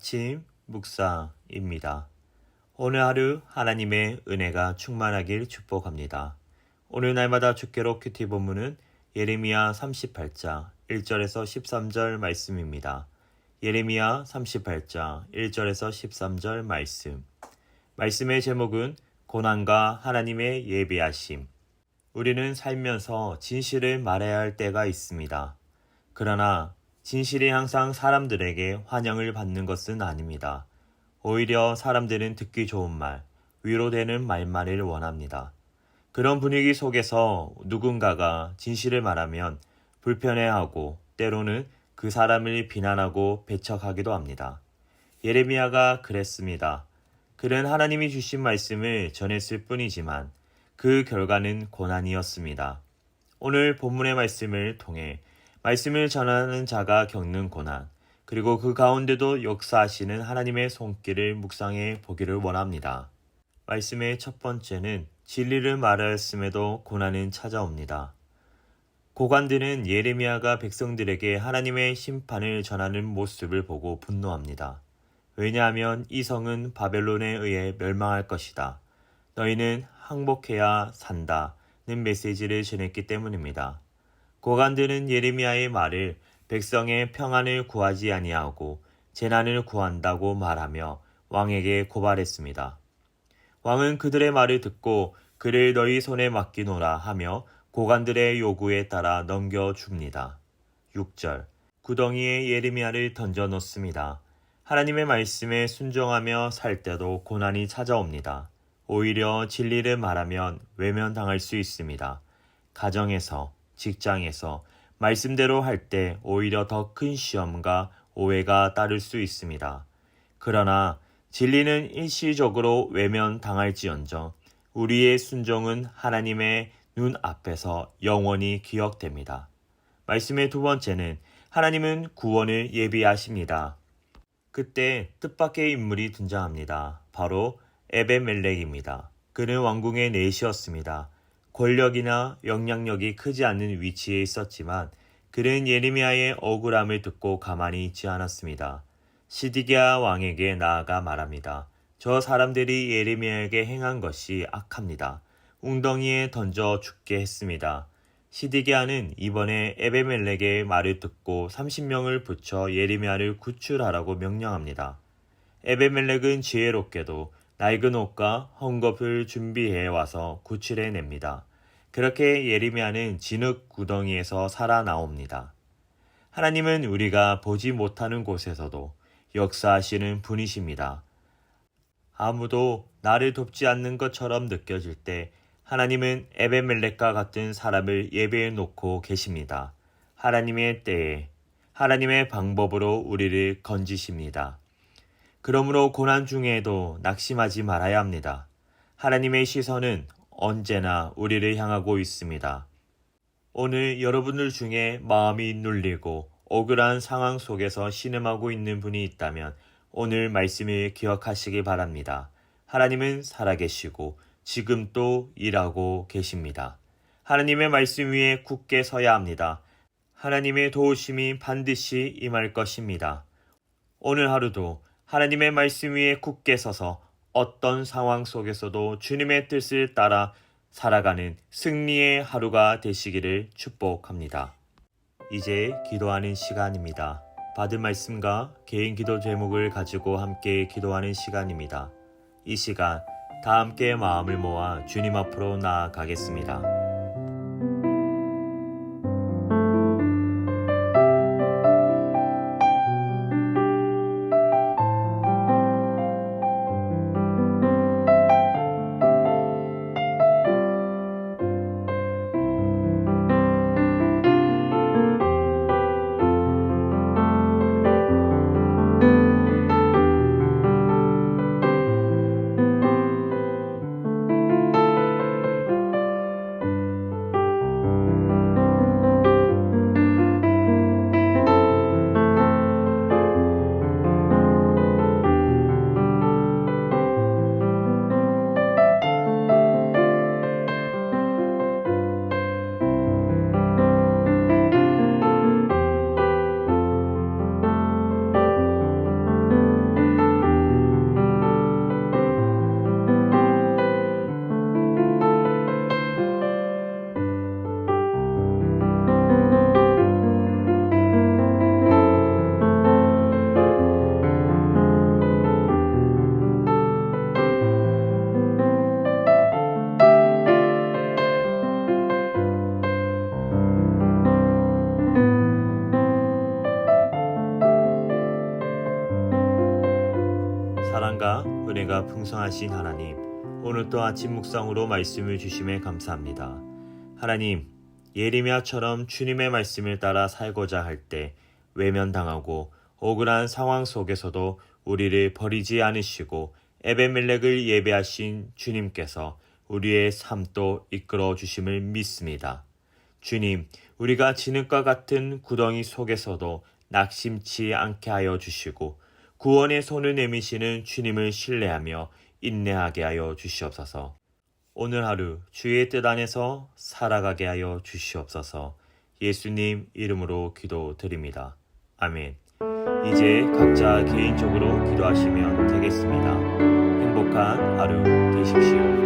아침 묵상입니다. 오늘 하루 하나님의 은혜가 충만하길 축복합니다. 오늘 날마다 주께로 큐티 본문은 예레미야 38장 1절에서 13절 말씀입니다. 예레미야 38장 1절에서 13절 말씀. 말씀의 제목은 고난과 하나님의 예배하심. 우리는 살면서 진실을 말해야 할 때가 있습니다. 그러나 진실이 항상 사람들에게 환영을 받는 것은 아닙니다. 오히려 사람들은 듣기 좋은 말, 위로되는 말만을 원합니다. 그런 분위기 속에서 누군가가 진실을 말하면 불편해하고 때로는 그 사람을 비난하고 배척하기도 합니다. 예레미야가 그랬습니다. 그는 하나님이 주신 말씀을 전했을 뿐이지만 그 결과는 고난이었습니다. 오늘 본문의 말씀을 통해 말씀을 전하는 자가 겪는 고난, 그리고 그 가운데도 역사하시는 하나님의 손길을 묵상해 보기를 원합니다. 말씀의 첫 번째는 진리를 말하였음에도 고난은 찾아옵니다. 고관들은 예레미야가 백성들에게 하나님의 심판을 전하는 모습을 보고 분노합니다. 왜냐하면 이 성은 바벨론에 의해 멸망할 것이다. 너희는 항복해야 산다는 메시지를 전했기 때문입니다. 고관들은 예레미야의 말을 백성의 평안을 구하지 아니하고 재난을 구한다고 말하며 왕에게 고발했습니다. 왕은 그들의 말을 듣고 그를 너희 손에 맡기노라 하며 고관들의 요구에 따라 넘겨줍니다. 6절 구덩이에 예레미야를 던져 놓습니다. 하나님의 말씀에 순종하며 살 때도 고난이 찾아옵니다. 오히려 진리를 말하면 외면당할 수 있습니다. 가정에서, 직장에서, 말씀대로 할 때 오히려 더 큰 시험과 오해가 따를 수 있습니다. 그러나 진리는 일시적으로 외면당할지언정 우리의 순종은 하나님의 눈 앞에서 영원히 기억됩니다. 말씀의 두 번째는 하나님은 구원을 예비하십니다. 그때 뜻밖의 인물이 등장합니다. 바로 에베멜렉입니다. 그는 왕궁의 내시였습니다. 권력이나 영향력이 크지 않는 위치에 있었지만 그는 예레미야의 억울함을 듣고 가만히 있지 않았습니다. 시디기야 왕에게 나아가 말합니다. 저 사람들이 예레미야에게 행한 것이 악합니다. 웅덩이에 던져 죽게 했습니다. 시디기야는 이번에 에베멜렉의 말을 듣고 30명을 붙여 예레미야를 구출하라고 명령합니다. 에베멜렉은 지혜롭게도 낡은 옷과 헝겊을 준비해 와서 구출해 냅니다. 그렇게 예레미야는 진흙 구덩이에서 살아나옵니다. 하나님은 우리가 보지 못하는 곳에서도 역사하시는 분이십니다. 아무도 나를 돕지 않는 것처럼 느껴질 때 하나님은 에베멜렉과 같은 사람을 예배해 놓고 계십니다. 하나님의 때에 하나님의 방법으로 우리를 건지십니다. 그러므로 고난 중에도 낙심하지 말아야 합니다. 하나님의 시선은 언제나 우리를 향하고 있습니다. 오늘 여러분들 중에 마음이 눌리고 억울한 상황 속에서 신음하고 있는 분이 있다면 오늘 말씀을 기억하시기 바랍니다. 하나님은 살아계시고 지금 또 일하고 계십니다. 하나님의 말씀 위에 굳게 서야 합니다. 하나님의 도우심이 반드시 임할 것입니다. 오늘 하루도 하나님의 말씀 위에 굳게 서서 어떤 상황 속에서도 주님의 뜻을 따라 살아가는 승리의 하루가 되시기를 축복합니다. 이제 기도하는 시간입니다. 받은 말씀과 개인 기도 제목을 가지고 함께 기도하는 시간입니다. 이 시간 다 함께 마음을 모아 주님 앞으로 나아가겠습니다. 은혜가 풍성하신 하나님, 오늘 또 아침 묵상으로 말씀을 주심에 감사합니다. 하나님, 예레미야처럼 주님의 말씀을 따라 살고자 할 때 외면당하고 억울한 상황 속에서도 우리를 버리지 않으시고 에베멜렉을 예배하신 주님께서 우리의 삶도 이끌어 주심을 믿습니다. 주님, 우리가 진흙과 같은 구덩이 속에서도 낙심치 않게 하여 주시고 구원의 손을 내미시는 주님을 신뢰하며 인내하게 하여 주시옵소서. 오늘 하루 주의 뜻 안에서 살아가게 하여 주시옵소서. 예수님 이름으로 기도드립니다. 아멘. 이제 각자 개인적으로 기도하시면 되겠습니다. 행복한 하루 되십시오.